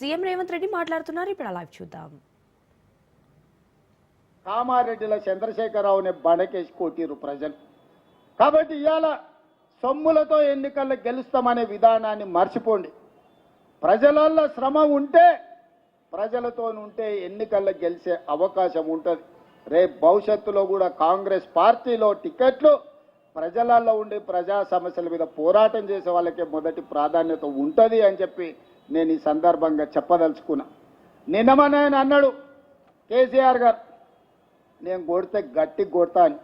CM Revanth Reddy మాట్లాడుతున్నారు. ఇప్పుడు అలా చూద్దాం. కామారెడ్డిల చంద్రశేఖరరావుని బండకేసి కొట్టిరు ప్రజలు. కాబట్టి ఇవాళ సొమ్ములతో ఎన్నికల్లో గెలుస్తామనే విధానాన్ని మర్చిపోండి. ప్రజలల్లో శ్రమ ఉంటే ప్రజలతో ఉంటే ఎన్నికల్లో గెలిచే అవకాశం ఉంటుంది. రేపు భవిష్యత్తులో కూడా కాంగ్రెస్ పార్టీలో టికెట్లు ప్రజలలో ఉండి ప్రజా సమస్యల మీద పోరాటం చేసే వాళ్ళకే మొదటి ప్రాధాన్యత ఉంటుంది అని చెప్పి నేను ఈ సందర్భంగా చెప్పదలుచుకున్నా. నిన్నమని ఆయన అన్నాడు కేసీఆర్ గారు నేను కొడితే గట్టి కొడతా అని.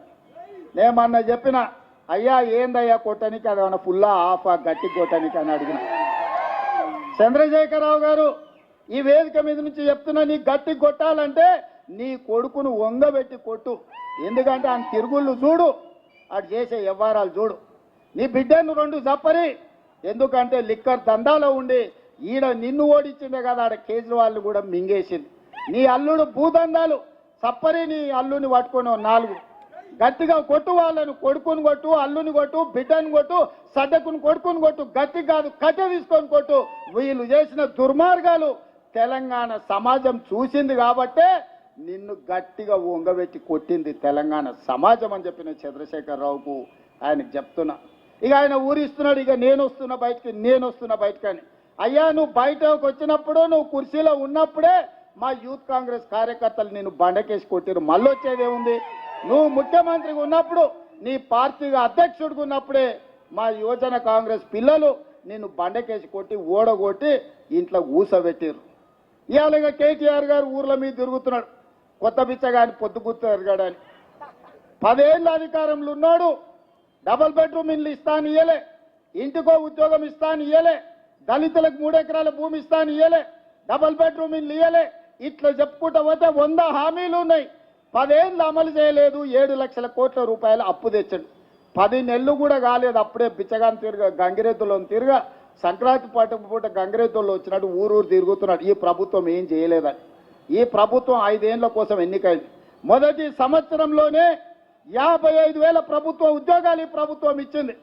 నేమన్నా చెప్పిన అయ్యా ఏందయ్యా కొట్టనికి? అది ఏమన్నా ఫుల్లా ఆఫా గట్టి కొట్టనికి? అని అడిగిన. చంద్రశేఖరరావు గారు ఈ వేదిక మీద నుంచి చెప్తున్నా నీ గట్టి కొట్టాలంటే నీ కొడుకును వంగబెట్టి కొట్టు. ఎందుకంటే ఆయన తిరుగుళ్ళు చూడు అటు చేసే వ్యవహారాలు చూడు. నీ బిడ్డను రెండు చప్పరి ఎందుకంటే లిక్కర్ దందాలో ఉండి ఈడ నిన్ను ఓడించిండే కదా ఆడ కేజ్రీవాల్ కూడా మింగేసింది. నీ అల్లుడు భూదందాలు చప్పరి నీ అల్లుని పట్టుకొని నాలుగు. గట్టిగా కొట్టు వాళ్ళను కొడుకుని కొట్టు అల్లుని కొట్టు బిడ్డను కొట్టు సడ్డకుని కొడుకుని కొట్టు గట్టి కాదు కట్టె తీసుకొని కొట్టు. వీళ్ళు చేసిన దుర్మార్గాలు తెలంగాణ సమాజం చూసింది కాబట్టే నిన్ను గట్టిగా వంగబెట్టి కొట్టింది తెలంగాణ సమాజం అని చెప్పిన చంద్రశేఖరరావుకు ఆయనకు చెప్తున్నా. ఇక ఆయన ఊరిస్తున్నాడు ఇక నేను వస్తున్నా బయటికి నేను వస్తున్నా బయటకని అని. అయ్యా నువ్వు బయటకు వచ్చినప్పుడు నువ్వు కుర్చీలో ఉన్నప్పుడే మా యూత్ కాంగ్రెస్ కార్యకర్తలు నేను బండకేసి కొట్టిరు మళ్ళీ వచ్చేదేముంది? నువ్వు ముఖ్యమంత్రిగా ఉన్నప్పుడు నీ పార్టీగా అధ్యక్షుడిగా ఉన్నప్పుడే మా యువజన కాంగ్రెస్ పిల్లలు నిన్ను బండకేసి కొట్టి ఓడగొట్టి ఇంట్లో ఊసబెట్టిరు ఇవాళగా కేటీఆర్ గారు ఊర్ల మీద తిరుగుతున్నాడు. కొత్త బిచ్చగాని పొద్దుగుర్తు ఎరగాడని పదేళ్ళ అధికారంలో ఉన్నాడు. డబల్ బెడ్రూమ్ ఇల్లు ఇస్తాను ఇయ్యలే. ఇంటికో ఉద్యోగం ఇస్తాను ఇయ్యలే. దళితులకు మూడెకరాల భూమి ఇస్తాను ఇయ్యలే. డబల్ బెడ్రూమ్ ఇల్లు ఇయ్యలే. ఇట్లా చెప్పుకుంటా పోతే వంద హామీలు ఉన్నాయి. పదేళ్ళు అమలు చేయలేదు. ఏడు లక్షల కోట్ల రూపాయలు అప్పు తెచ్చాడు. పది నెలలు కూడా కాలేదు. అప్పుడే బిచ్చగాని తిరగ గంగిరెద్దులో తిరగ సంక్రాంతి పాట పూట గంగిరెద్దుల్లో వచ్చినట్టు ఊరూరు తిరుగుతున్నాడు. ఈ ప్రభుత్వం ఏం చేయలేదని. ఈ ప్రభుత్వం ఐదేళ్ళ కోసం ఎన్నికైంది. మొదటి సంవత్సరంలోనే యాభై ఐదు వేల ప్రభుత్వ ఉద్యోగాలు ఈ ప్రభుత్వం ఇచ్చింది.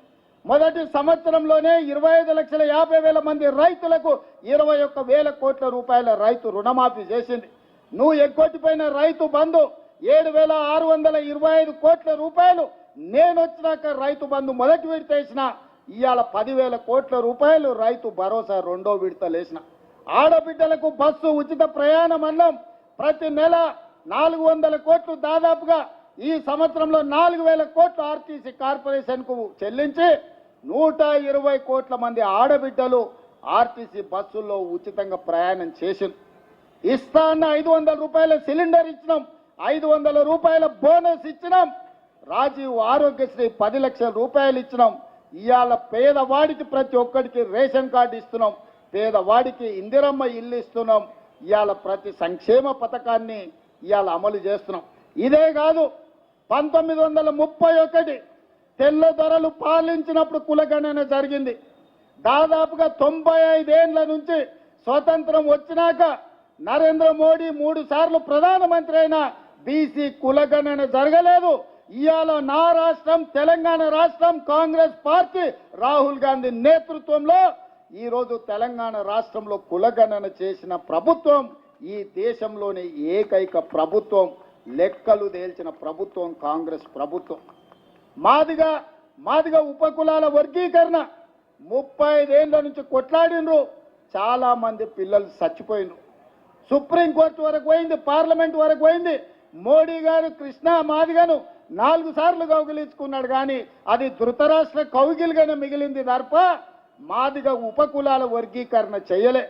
మొదటి సంవత్సరంలోనే ఇరవై ఐదు లక్షల యాభై వేల మంది రైతులకు ఇరవై ఒక్క వేల కోట్ల రూపాయల రైతు రుణమాఫీ చేసింది. నువ్వు ఎగ్గొట్టిపోయిన రైతు బంధు ఏడు వేల ఆరు వందల ఇరవై ఐదు కోట్ల రూపాయలు నేను వచ్చినాక రైతు బంధు మొదటి విడత వేసిన. ఇవాళ పదివేల కోట్ల రూపాయలు రైతు భరోసా రెండో విడత లేసిన. ఆడబిడ్డలకు బస్సు ఉచిత ప్రయాణం అన్నం. ప్రతి నెల నాలుగు వందల కోట్లు దాదాపుగా ఈ సంవత్సరంలో నాలుగు వేల కోట్లు ఆర్టీసీ కార్పొరేషన్కు చెల్లించి నూట ఇరవై కోట్ల మంది ఆడబిడ్డలు ఆర్టీసీ బస్సుల్లో ఉచితంగా ప్రయాణం చేసింది ఇస్తా అన్న ఐదు వందల రూపాయల సిలిండర్ ఇచ్చినాం. ఐదు వందల రూపాయల బోనస్ ఇచ్చినాం. రాజీవ్ ఆరోగ్యశ్రీ పది లక్షల రూపాయలు ఇచ్చినాం. ఇవాళ పేదవాడికి ప్రతి ఒక్కడికి రేషన్ కార్డు ఇస్తున్నాం. పేదవాడికి ఇందిరమ్మ ఇల్లు ఇస్తున్నాం. ఇవాళ ప్రతి సంక్షేమ పథకాన్ని ఇవాళ అమలు చేస్తున్నాం. ఇదే కాదు పంతొమ్మిది వందల ముప్పై ఒకటి తెల్లదొరలు పాలించినప్పుడు కులగణన జరిగింది. దాదాపుగా తొంభై ఐదేళ్ళ నుంచి స్వతంత్రం వచ్చినాక నరేంద్ర మోడీ మూడు సార్లు ప్రధానమంత్రి అయిన బీసీ కులగణన జరగలేదు. ఇవాళ నా రాష్ట్రం తెలంగాణ రాష్ట్రం కాంగ్రెస్ పార్టీ రాహుల్ గాంధీ నేతృత్వంలో ఈరోజు తెలంగాణ రాష్ట్రంలో కులగణన చేసిన ప్రభుత్వం ఈ దేశంలోని ఏకైక ప్రభుత్వం. లెక్కలు తేల్చిన ప్రభుత్వం కాంగ్రెస్ ప్రభుత్వం. మాదిగా మాదిగా ఉపకులాల వర్గీకరణ. ముప్పై ఐదేళ్ళ నుంచి కొట్లాడినరు చాలామంది పిల్లలు చచ్చిపోయినరు సుప్రీంకోర్టు వరకు పోయింది పార్లమెంట్ వరకు పోయింది. మోడీ గారు కృష్ణా మాదిగను నాలుగు సార్లు కౌగిలించుకున్నాడు కానీ అది ధృతరాష్ట్ర కౌగిలిగానే మిగిలింది తప్ప మాదిగా ఉపకులాల వర్గీకరణ చేయలే.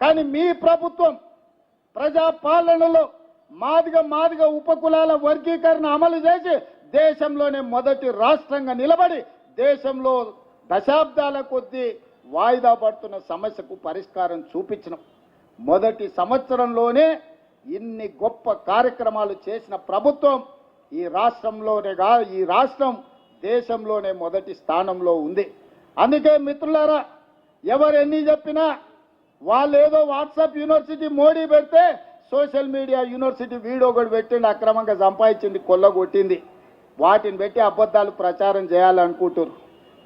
కానీ మీ ప్రభుత్వం ప్రజాపాలనలో మాదిగా మాదిగా ఉపకులాల వర్గీకరణ అమలు చేసి దేశంలోనే మొదటి రాష్ట్రంగా నిలబడి దేశంలో దశాబ్దాల కొద్దీ వాయిదా పడుతున్న సమస్యకు పరిష్కారం చూపించినాం. మొదటి సంవత్సరంలోనే ఇన్ని గొప్ప కార్యక్రమాలు చేసిన ప్రభుత్వం ఈ రాష్ట్రంలోనే కా ఈ రాష్ట్రం దేశంలోనే మొదటి స్థానంలో ఉంది. అందుకే మిత్రులారా ఎవరు ఎన్ని చెప్పినా వాళ్ళు ఏదో వాట్సాప్ యూనివర్సిటీ మోడీ పెడితే సోషల్ మీడియా యూనివర్సిటీ వీడియో కూడా పెట్టిండి అక్రమంగా సంపాదించింది కొల్లగొట్టింది. వాటిని పెట్టి అబద్ధాలు ప్రచారం చేయాలనుకుంటున్నారు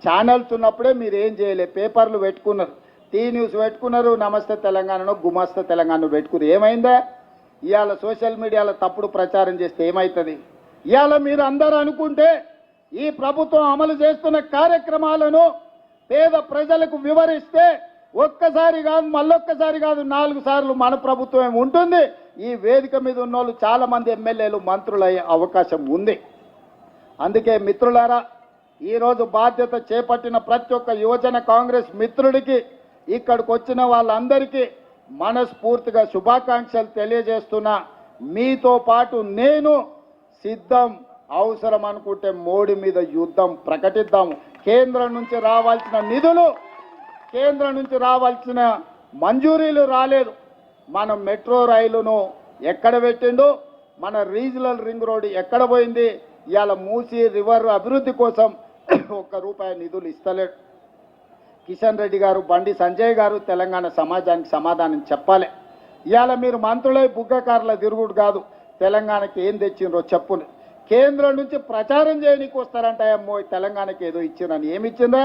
ఛానల్స్ ఉన్నప్పుడే మీరు ఏం చేయలే పేపర్లు పెట్టుకున్నారు. టీ న్యూస్ పెట్టుకున్నారు నమస్తే తెలంగాణను గుమస్తే తెలంగాణను పెట్టుకున్నారు. ఏమైందా? ఇవాళ సోషల్ మీడియాలో తప్పుడు ప్రచారం చేస్తే ఏమవుతుంది ఇవాళ మీరు అందరూ అనుకుంటే ఈ ప్రభుత్వం అమలు చేస్తున్న కార్యక్రమాలను పేద ప్రజలకు వివరిస్తే ఒక్కసారి కాదు మళ్ళొక్కసారి కాదు నాలుగు సార్లు మన ప్రభుత్వం ఉంటుంది. ఈ వేదిక మీద ఉన్న వాళ్ళు చాలామంది ఎమ్మెల్యేలు మంత్రులయ్యే అవకాశం ఉంది. అందుకే మిత్రులారా ఈరోజు బాధ్యత చేపట్టిన ప్రతి ఒక్క యువజన కాంగ్రెస్ మిత్రుడికి ఇక్కడికి వచ్చిన వాళ్ళందరికీ మనస్ఫూర్తిగా శుభాకాంక్షలు తెలియజేస్తున్నా. మీతో పాటు నేను సిద్ధం అవసరం అనుకుంటే మోడీ మీద యుద్ధం ప్రకటిద్దాము. కేంద్రం నుంచి రావాల్సిన నిధులు కేంద్రం నుంచి రావాల్సిన మంజూరీలు రాలేదు. మనం మెట్రో రైలును ఎక్కడ పెట్టిండో? మన రీజనల్ రింగ్ రోడ్ ఎక్కడ పోయింది? ఇవాళ మూసి రివర్ అభివృద్ధి కోసం ఒక్క రూపాయి నిధులు ఇస్తలేడు. కిషన్ రెడ్డి గారు బండి సంజయ్ గారు తెలంగాణ సమాజానికి సమాధానం చెప్పాలి. ఇవాళ మీరు మంత్రులై బుగ్గకారుల తిరుగుడు కాదు. తెలంగాణకి ఏం తెచ్చిండ్రో చెప్పుని కేంద్రం నుంచి ప్రచారం చేయడానికి వస్తారంట అమ్మో తెలంగాణకి ఏదో ఇచ్చిండ్రని ఏమి ఇచ్చిండ్రా?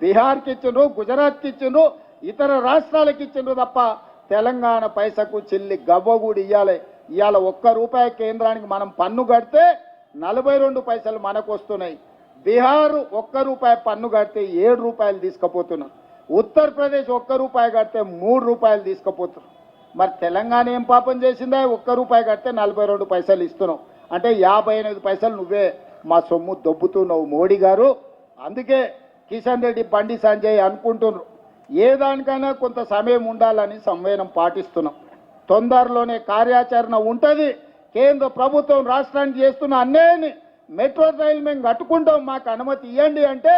బీహార్కి ఇచ్చిండ్రు గుజరాత్కి ఇచ్చిండ్రు ఇతర రాష్ట్రాలకు ఇచ్చిండ్రు తప్ప తెలంగాణ పైసకు చిల్లి గవ్వ కూడా ఇవ్వాలి ఇవాళ ఒక్క రూపాయి కేంద్రానికి మనం పన్ను కడితే నలభై రెండు పైసలు మనకు వస్తున్నాయి బీహార్ ఒక్క రూపాయి పన్ను కడితే ఏడు రూపాయలు తీసుకుపోతున్నారు. ఉత్తరప్రదేశ్ ఒక్క రూపాయి కడితే మూడు రూపాయలు తీసుకుపోతున్నారు. మరి తెలంగాణ ఏం పాపం చేసిందా? ఒక్క రూపాయి కడితే నలభై రెండు పైసలు ఇస్తున్నావు. అంటే యాభై ఎనిమిది పైసలు నువ్వే మా సొమ్ము దొబ్బుతున్నావు మోడీ గారు. అందుకే కిషన్ రెడ్డి బండి సంజయ్ అనుకుంటున్నారు. ఏ దానికైనా కొంత సమయం ఉండాలని సంవేదనం పాటిస్తున్నాం. తొందరలోనే కార్యాచరణ ఉంటుంది. కేంద్ర ప్రభుత్వం రాష్ట్రానికి చేస్తున్న అన్యాయాన్ని మెట్రో రైలు మేము కట్టుకుంటాం. మాకు అనుమతి ఇవ్వండి అంటే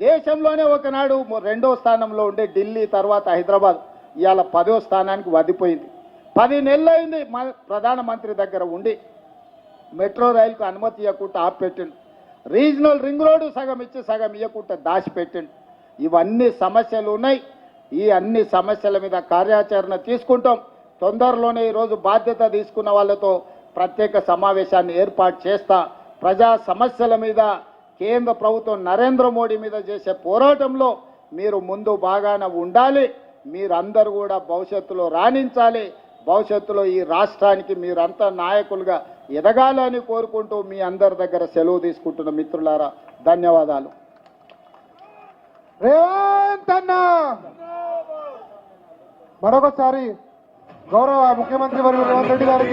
దేశంలోనే ఒకనాడు రెండో స్థానంలో ఉండే ఢిల్లీ తర్వాత హైదరాబాద్. ఇవాళ పదో స్థానానికి వదిపోయింది పది నెలలు అయింది మా ప్రధానమంత్రి దగ్గర ఉండి. మెట్రో రైలుకు అనుమతి ఇవ్వకుండా ఆపెట్టిండు రీజనల్ రింగ్ రోడ్డు సగం ఇచ్చి సగం ఇవ్వకుండా దాచిపెట్టండి. ఇవన్నీ సమస్యలు ఉన్నాయి. ఈ అన్ని సమస్యల మీద కార్యాచరణ తీసుకుంటాం. తొందరలోనే ఈరోజు బాధ్యత తీసుకున్న వాళ్ళతో ప్రత్యేక సమావేశాన్ని ఏర్పాటు చేస్తా. ప్రజా సమస్యల మీద కేంద్ర ప్రభుత్వం నరేంద్ర మోడీ మీద చేసే పోరాటంలో మీరు ముందు బాగానే ఉండాలి. మీరందరూ కూడా భవిష్యత్తులో రాణించాలి. భవిష్యత్తులో ఈ రాష్ట్రానికి మీరంతా నాయకులుగా ఎదగాలని కోరుకుంటూ మీ అందరి దగ్గర సెలవు తీసుకుంటున్న మిత్రులారా ధన్యవాదాలు. రేవంత్ అన్న! మరొకసారి గౌరవ ముఖ్యమంత్రి మరియు రేవంత్ రెడ్డి గారికి